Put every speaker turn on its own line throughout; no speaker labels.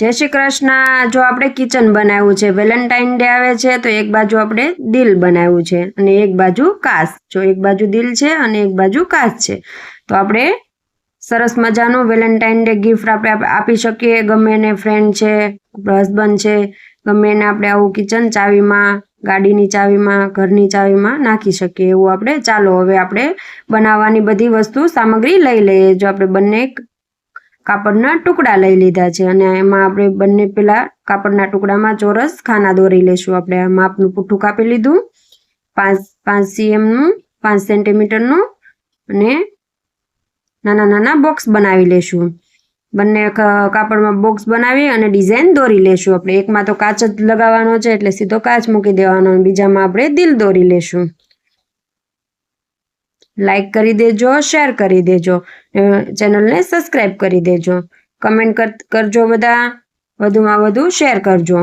જય શ્રી કૃષ્ણ. જો આપણે કિચન બનાવ્યું છે વેલેન્ટાઇન ડે આવે છે, તો એક બાજુ આપણે દિલ બનાવ્યું છે અને એક બાજુ કાસ. જો એક બાજુ દિલ છે અને એક બાજુ કાસ છે. તો આપણે સરસ મજાનું વેલેન્ટાઇન ડે ગિફ્ટ આપણે આપી શકીએ. ગમે એને ફ્રેન્ડ છે હસબન્ડ છે, ગમે એને આપણે આવું કિચન ચાવીમાં, ગાડીની ચાવીમાં, ઘરની ચાવીમાં નાખી શકીએ. એવું આપણે ચાલો હવે આપણે બનાવવાની બધી વસ્તુ સામગ્રી લઈ લઈએ. જો આપણે બંને કાપડના ટુકડા લઈ લીધા છે અને એમાં આપણે બંને પેલા કાપડના ટુકડામાં ચોરસ ખાના દોરી લેશું. આપણે માપનું પુઠ્ઠું કાપી લીધું. પાંચ પાંચ સીએમનું, પાંચ સેન્ટીમીટરનું અને નાના નાના બોક્સ બનાવી લેશું. બંને કાપડમાં બોક્સ બનાવી અને ડિઝાઇન દોરી લેશું. આપણે એકમાં તો કાચ જ લગાવવાનો છે એટલે સીધો કાચ મૂકી દેવાનો બીજામાં આપણે દિલ દોરી લેશું. લાઈક કરી દેજો શેર કરી દેજો. ચેનલને સબસ્ક્રાઈબ કરી દેજો. કમેન્ટ કર- કરજો બધા. વધુમાં વધુ શેર કરજો.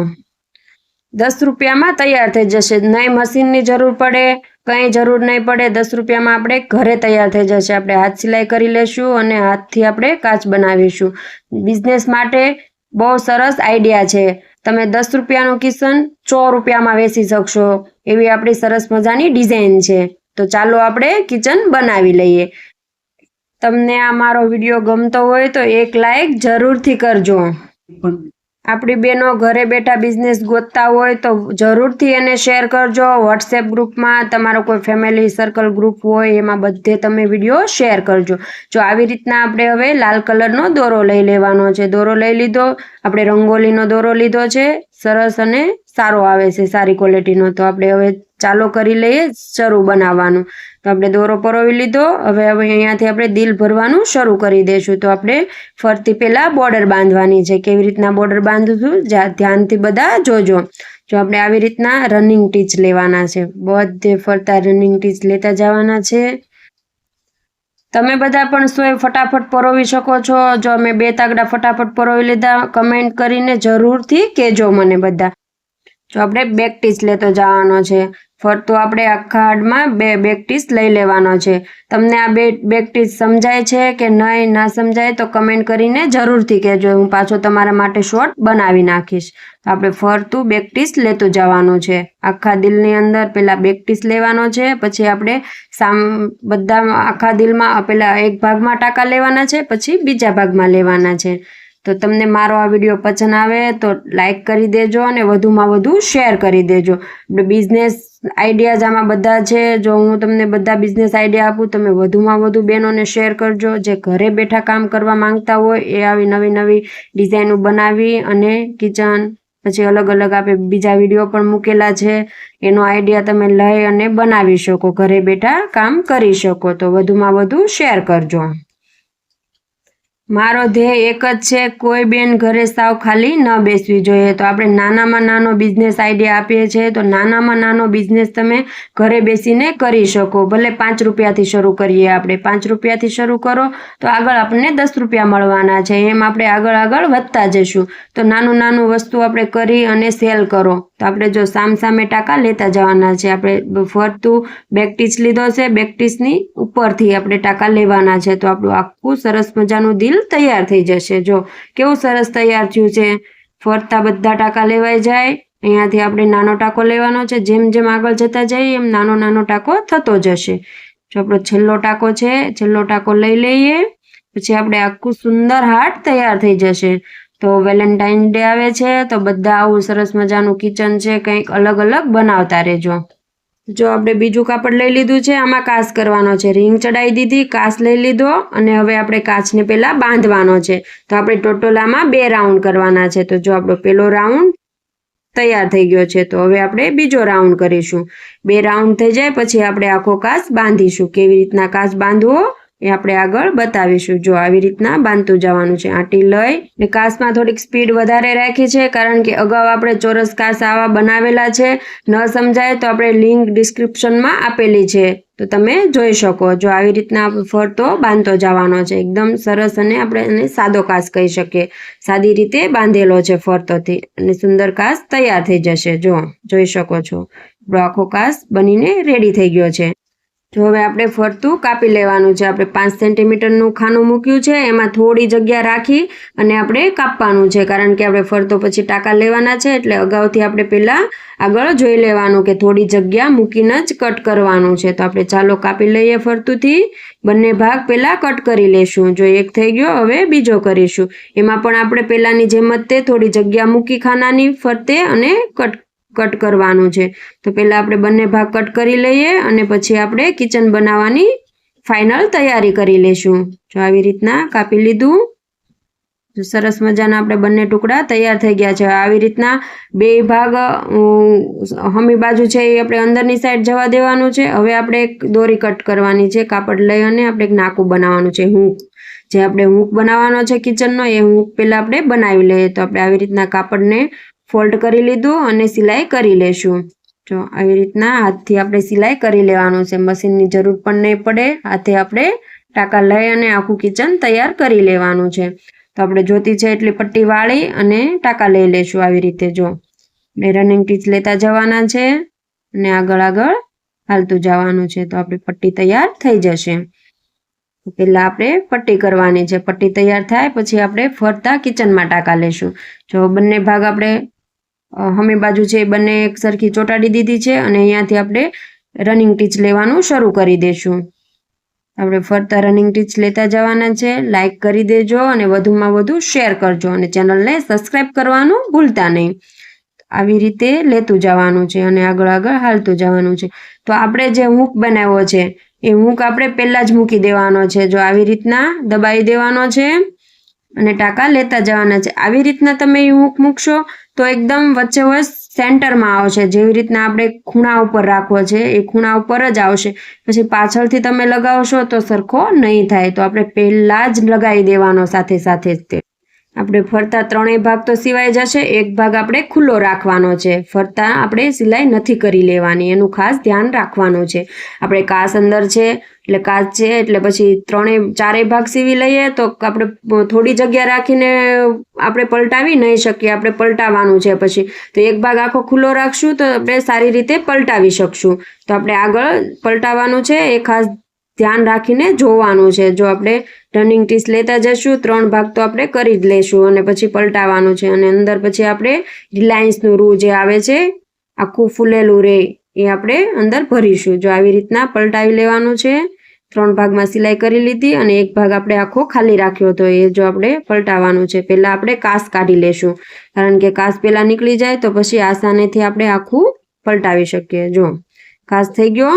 દસ રૂપિયામાં તૈયાર થઈ જશે. નહીં મશીનની જરૂર પડે, કંઈ જરૂર નહીં પડે, દસ રૂપિયામાં આપણે ઘરે તૈયાર થઈ જશે. આપણે હાથ સિલાઈ કરી લેશું અને હાથથી આપણે કાચ બનાવીશું. બિઝનેસ માટે બહુ સરસ આઈડિયા છે. તમે દસ રૂપિયાનું કિસન સો રૂપિયામાં વેચી શકશો. એવી આપણી સરસ મજાની ડિઝાઇન છે. તો ચાલો આપણે કિચન બનાવી લઈએ. તમને આ મારો વીડિયો ગમતો હોય તો એક લાઈક જરૂરથી કરજો. આપણી બહેનો ઘરે બેઠા બિઝનેસ ગોતતા હોય તો જરૂરથી એને શેર કરજો. વોટ્સએપ ગ્રુપમાં તમારો કોઈ ફેમિલી સર્કલ ગ્રુપ હોય, એમાં બધે તમે વીડિયો શેર કરજો. જો આવી રીતના આપણે હવે લાલ કલરનો દોરો લઈ લેવાનો છે. દોરો લઈ લીધો, આપણે રંગોલીનો દોરો લીધો છે. સરસ અને સારો આવે છે, સારી ક્વોલિટીનો તો આપણે હવે ચાલો કરી લઈએ શરૂ બનાવવાનું. તો આપણે દોરો પરોવી લીધો. હવે હવે અહીંયાથી આપણે દિલ ભરવાનું શરૂ કરી દઈશું તો આપણે ફરતી પહેલાં બોર્ડર બાંધવાની છે. કેવી રીતના બોર્ડર બાંધું ધ્યાનથી બધા જોજો. જો આપણે આવી રીતના રનિંગ ટીચ લેવાના છે. બધે ફરતા રનિંગ ટીચ લેતા જવાના છે. તમે બધા પણ સોય ફટાફટ પરોવી શકો છો. જો અમે બે તાગડા ફટાફટ પરોવી લીધા કમેન્ટ કરીને જરૂરથી કહેજો મને બધા. જો આપણે બેક ટીચ લેતો જવાનો છે ફરતું આપણે આખા હાડમાં બે બેક ટીચ લઈ લેવાનો છે. તમને આ બે બેક ટીચ સમજાય છે કે નહીં, ના સમજાય તો કમેન્ટ કરીને જરૂરથી કહેજો. હું પાછો તમારા માટે શોર્ટ બનાવી નાખીશ. આપણે ફરતું બેક ટીચ લેતું જવાનું છે. આખા દિલની અંદર પેલા બેક ટીચ લેવાનો છે, પછી આપણે સામ, બધા આખા દિલમાં પહેલાં એક ભાગમાં ટાંકા લેવાના છે, પછી બીજા ભાગમાં લેવાના છે. તો તમને મારો આ વીડિયો પસંદ આવે તો લાઈક કરી દેજો અને વધુમાં વધુ શેર કરી દેજો. બિઝનેસ આઈડિયાઝ આમાં બધા છે. જો હું તમને બધા બિઝનેસ આઈડિયા આપું, તમે વધુમાં વધુ બહેનોને શેર કરજો. જે ઘરે બેઠા કામ કરવા માંગતા હોય એ આવી નવી નવી ડિઝાઇનો બનાવી અને કિચન પછી અલગ અલગ આપણે બીજા વીડિયો પણ મૂકેલા છે. એનો આઈડિયા તમે લઈ અને બનાવી શકો, ઘરે બેઠા કામ કરી શકો. તો વધુમાં વધુ શેર કરજો. મારો ધ્યેય એક જ છે, કોઈ બેન ઘરે સાવ ખાલી ન બેસવી જોઈએ. તો આપણે નાનામાં નાનો બિઝનેસ આઈડિયા આપીએ છીએ, તો નાનામાં નાનો બિઝનેસ તમે ઘરે બેસીને કરી શકો. ભલે પાંચ રૂપિયાથી શરૂ કરીએ આપણે. પાંચ રૂપિયાથી શરૂ કરો, તો આગળ આપણને દસ રૂપિયા મળવાના છે. એમ આપણે આગળ આગળ વધતા જઈશું. તો નાનું નાનું વસ્તુ આપણે કરી અને સેલ કરો. તો આપણે જો સામ સામે ટાંકા લેતા જવાના છે. આપણે ફરતું બેકટીચ લીધો છે. બેકટીચની ઉપરથી આપણે ટાંકા લેવાના છે. તો આપણું આખું સરસ મજાનું દિલ તૈયાર થઈ જશે. જો કેવું સરસ તૈયાર થયું છે. ફરતા બધા ટાંકા લેવાઈ જાય. અહીંયાથી આપણે નાનો ટાંકો લેવાનો છે. જેમ જેમ આગળ જતા જઈએ, એમ નાનો નાનો ટાંકો થતો જશે. જો આપણો છેલ્લો ટાંકો છે, છેલ્લો ટાંકો લઈ લઈએ. પછી આપણે આખું સુંદર હાર્ટ તૈયાર થઈ જશે. તો વેલેન્ટાઇન ડે આવે છે, તો બધા આવું સરસ મજાનું કિચન છે, કંઈક અલગ અલગ બનાવતા રહેજો. જો આપણે બીજું કાપડ લઈ લીધું છે, આમાં કાચ કરવાનો છે. રિંગ ચડાવી દીધી કાચ લઈ લીધો અને હવે આપણે કાચને પહેલાં બાંધવાનો છે. તો આપણે ટોટોલામાં બે રાઉન્ડ કરવાના છે. તો જો આપણો પહેલો રાઉન્ડ તૈયાર થઈ ગયો છે, તો હવે આપણે બીજો રાઉન્ડ કરીશું. બે રાઉન્ડ થઈ જાય, પછી આપણે આખો કાચ બાંધીશું. કેવી રીતના કાચ બાંધવો? એ આપણે આગળ બતાવીશું. જો આવી રીતના બાંધતું જવાનું છે. આંટી લઈ ને કાસમાં થોડીક સ્પીડ વધારે રાખી છે, કારણ કે અગાઉ આપણે ચોરસ કાસ આવા બનાવેલા છે. ન સમજાય તો આપણે લિંક ડિસ્ક્રિપ્શનમાં આપેલી છે. તો તમે જોઈ શકો. જો આવી રીતના ફરતો બાંધતો જવાનો છે. એકદમ સરસ અને આપણે એને સાદો કાસ કહી શકીએ. સાદી રીતે બાંધેલો છે ફરતોથી. અને સુંદર કાસ તૈયાર થઈ જશે. જો જોઈ શકો છો. આપણો આખો કાસ બનીને રેડી થઈ ગયો છે. જો હવે આપણે ફરતું કાપી લેવાનું છે, આપણે પાંચ સેન્ટીમીટરનું ખાનું મૂક્યું છે, એમાં થોડી જગ્યા રાખી અને આપણે કાપવાનું છે, કારણ કે આપણે ફરતો પછી ટાંકા લેવાના છે, એટલે અગાઉથી આપણે પહેલાં આગળ જોઈ લેવાનું કે થોડી જગ્યા મૂકીને જ કટ કરવાનું છે. તો આપણે ચાલો કાપી લઈએ ફરતુંથી, બંને ભાગ પહેલાં કટ કરી લેશું. જો એક થઈ ગયો, હવે બીજો કરીશું. એમાં પણ આપણે પહેલાંની જેમ જ તે થોડી જગ્યા મૂકી ખાનાની ફરતે અને કટ કટ કરવાનું છે. તો પહેલાં આપણે બંને ભાગ કટ કરી લઈએ અને પછી આપણે કિચન બનાવવાની ફાઇનલ તૈયારી કરી લેશું. જો આવી રીતના કાપી લીધું. સરસ મજાના આપણે બંને ટુકડા તૈયાર થઈ ગયા છે. આવી રીતના બે ભાગ હમી બાજુ છે એ આપણે અંદરની સાઈડ જવા દેવાનું છે. હવે આપણે એક દોરી કટ કરવાની છે. કાપડ લઈ અને આપણે એક નાકું બનાવવાનું છે, હૂંક. જે આપણે હૂંક બનાવવાનો છે કિચનનો, એ હૂંક પહેલાં આપણે બનાવી લઈએ. તો આપણે આવી રીતના કાપડને ફોલ્ડ કરી લીધું અને સિલાઈ કરી લેશું. જો આવી રીતના હાથથી આપણે સિલાઈ કરી લેવાનું છે. મશીનની જરૂર પણ નહીં પડે. હાથે આપણે ટાંકા લઈ અને આખું કિચન તૈયાર કરી લેવાનું છે. તો આપણે જોતી છે એટલી પટ્ટી વાળી અને ટાંકા લઈ લેશું આવી રીતે. જો આપણે રનિંગ ટીચ લેતા જવાના છે અને આગળ આગળ હાલતું જવાનું છે. તો આપણી પટ્ટી તૈયાર થઈ જશે. પહેલાં આપણે પટ્ટી કરવાની છે. પટ્ટી તૈયાર થાય પછી આપણે ફરતા કિચનમાં ટાંકા લેશું. જો બંને ભાગ આપણે હમી બાજુ છે એ બંને એક સરખી ચોંટાડી દીધી છે અને અહીંયાથી આપણે રનિંગ ટીચ લેવાનું શરૂ કરી દઈશું આપણે ફરતા રનિંગ ટીચ લેતા જવાના છે. લાઇક કરી દેજો અને વધુમાં વધુ શેર કરજો અને ચેનલને સબસ્ક્રાઈબ કરવાનું ભૂલતા નહીં. આવી રીતે લેતું જવાનું છે અને આગળ આગળ હાલતું જવાનું છે. તો આપણે જે હૂક બનાવ્યો છે, એ હૂક આપણે પહેલાં જ મૂકી દેવાનો છે. જો આવી રીતના દબાવી દેવાનો છે. અને ટાંકા લેતા જવાના છે. આવી રીતના તમે હૂક મૂકશો તો એકદમ વચ્ચે વચ્ચ સેન્ટરમાં આવશે. જેવી રીતના આપણે ખૂણા ઉપર રાખવો છે, એ ખૂણા ઉપર જ આવશે. પછી પાછળથી તમે લગાવશો તો સરખો નહીં થાય. તો આપણે પહેલાં જ લગાવી દેવાનો સાથે સાથે જ તે. આપણે ફરતા ત્રણેય ભાગ તો સિવાય જશે. એક ભાગ આપણે ખુલ્લો રાખવાનો છે. ફરતા આપણે સિલાઈ નથી કરી લેવાની. એનું ખાસ ધ્યાન રાખવાનું છે. આપણે કાસ અંદર છે એટલે કાચ છે, એટલે પછી ત્રણેય, ચારેય ભાગ સીવી લઈએ તો આપણે થોડી જગ્યા રાખીને આપણે પલટાવી નહીં શકીએ, આપણે પલટાવવાનું છે પછી. તો એક ભાગ આખો ખુલ્લો રાખશું તો આપણે સારી રીતે પલટાવી શકશું. તો આપણે આગળ પલટાવવાનું છે, એ ખાસ ધ્યાન રાખીને જોવાનું છે. જો આપણે રનિંગ ટીસ લેતા જશું, ત્રણ ભાગ તો આપણે કરી જ લેશું અને પછી પલટાવવાનું છે. અને અંદર પછી આપણે રિલાયન્સનું રૂ જે આવે છે, આખું ફૂલેલું રે, એ આપણે અંદર ભરીશું. જો આવી રીતના પલટાવી લેવાનું છે. ત્રણ ભાગમાં સિલાઈ કરી લીધી અને એક ભાગ આપણે આખો ખાલી રાખ્યો હતો. એ જો આપણે પલટાવવાનું છે. પહેલાં આપણે કાસ કાઢી લેશું. કારણ કે કાસ પહેલાં નીકળી જાય તો પછી આસાનીથી આપણે આખું પલટાવી શકીએ. જો, કાસ થઈ ગયો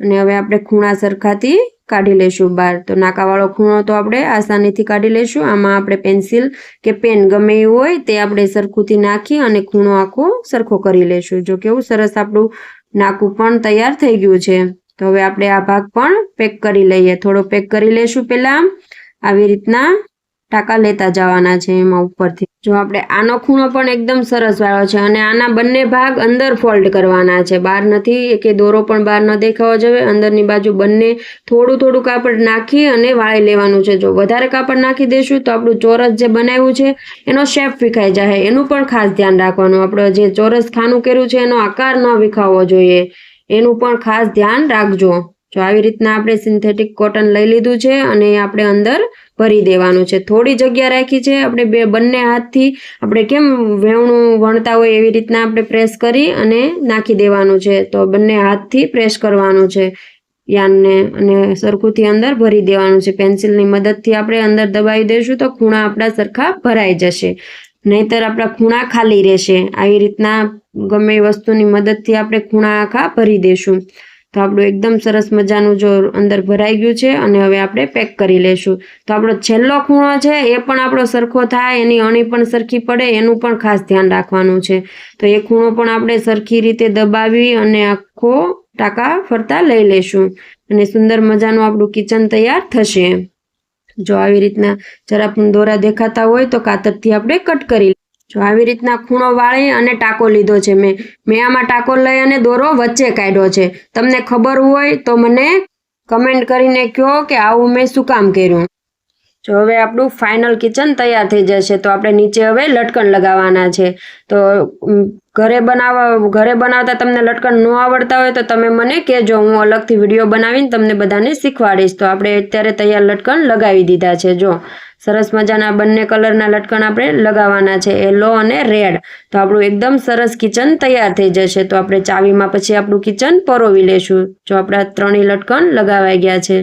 અને હવે આપણે ખૂણા સરખાથી કાઢી લેશું બહાર. તો નાકાવાળો ખૂણો તો આપણે આસાનીથી કાઢી લેશું. આમાં આપણે પેન્સિલ કે પેન ગમે એવું હોય તે આપણે સરખુંથી નાખી અને ખૂણો આખો સરખો કરી લેશું. જો કેવું સરસ આપણું નાકું પણ તૈયાર થઈ ગયું છે. તો હવે આપણે આ ભાગ પણ પેક કરી લઈએ. થોડો પેક કરી લેશું પહેલાં. આવી રીતના ટાંકા લેતા જવાના છે એમાં ઉપરથી. જો આપણે આનો ખૂણો પણ એકદમ સરસ વાળો છે અને આના બંને ભાગ અંદર ફોલ્ડ કરવાના છે. બહાર નથી કે દોરો પણ બહાર ન દેખાવો જોઈએ અંદરની બાજુ બંને થોડું થોડું કાપડ નાખી અને વાળી લેવાનું છે. જો વધારે કાપડ નાખી દેશું તો આપણું ચોરસ જે બનાવ્યું છે એનો શેપ વિખાઈ જાય એનું પણ ખાસ ધ્યાન રાખવાનું. આપણે જે ચોરસ ખાનું કર્યું છે એનો આકાર ન વિખાવવો જોઈએ. એનું પણ ખાસ ધ્યાન રાખજો. જો આવી રીતના આપણે સિન્થેટિક કોટન લઈ લીધું છે અને આપણે અંદર ભરી દેવાનું છે. થોડી જગ્યા રાખી છે. આપણે બે બંને હાથથી આપણે કેમ વેવણું વણતા હોય એવી રીતના આપણે પ્રેસ કરી અને નાખી દેવાનું છે. તો બંને હાથથી પ્રેસ કરવાનું છે. યાનને અને સરખુંથી અંદર ભરી દેવાનું છે. પેન્સિલની મદદથી આપણે અંદર દબાવી દઈશું તો ખૂણા આપણા સરખા ભરાઈ જશે. નહીતર આપણા ખૂણા ખાલી રહેશે. આવી રીતના ગમે એ વસ્તુની મદદથી આપણે ખૂણા આખા ભરી દઈશું તો આપણું એકદમ સરસ મજાનું જો અંદર ભરાઈ ગયું છે અને હવે આપણે પેક કરી લેશું. તો આપણો છેલ્લો ખૂણો છે એ પણ આપણો સરખો થાય, એની અણી પણ સરખી પડે, એનું પણ ખાસ ધ્યાન રાખવાનું છે. તો એ ખૂણો પણ આપણે સરખી રીતે દબાવી અને આખો ટાંકા ફરતા લઈ લેશું. અને સુંદર મજાનું આપણું કિચન તૈયાર થશે. જો આવી રીતના જરા પણ દોરા દેખાતા હોય તો કાતરથી આપણે કટ કરી જો આવી રીતના ખૂણો વાળી અને ટાંકો લીધો છે મેં. મેં આમાં ટાંકો લઈ અને દોરો વચ્ચે કાઢ્યો છે. તમને ખબર હોય તો મને કમેન્ટ કરીને કહો કે આવું મેં શું કામ કર્યું? જો હવે આપણું ફાઇનલ કિચન તૈયાર થઈ જશે, તો આપણે નીચે હવે લટકણ લગાવવાના છે. તો ઘરે બનાવવા, ઘરે બનાવતા તમને લટકણ ન આવડતા હોય તો તમે મને કહેજો, હું અલગથી વીડિયો બનાવીને તમને બધાને શીખવાડીશ. તો આપણે અત્યારે તૈયાર લટકણ લગાવી દીધા છે. જો, સરસ મજાના બંને કલરના લટકણ આપણે લગાવવાના છે યલો અને રેડ તો આપણું એકદમ સરસ કિચન તૈયાર થઈ જશે. તો આપણે ચાવીમાં પછી આપણું કિચન પરોવી લેશું. જો આપણા ત્રણેય લટકણ લગાવાઈ ગયા છે.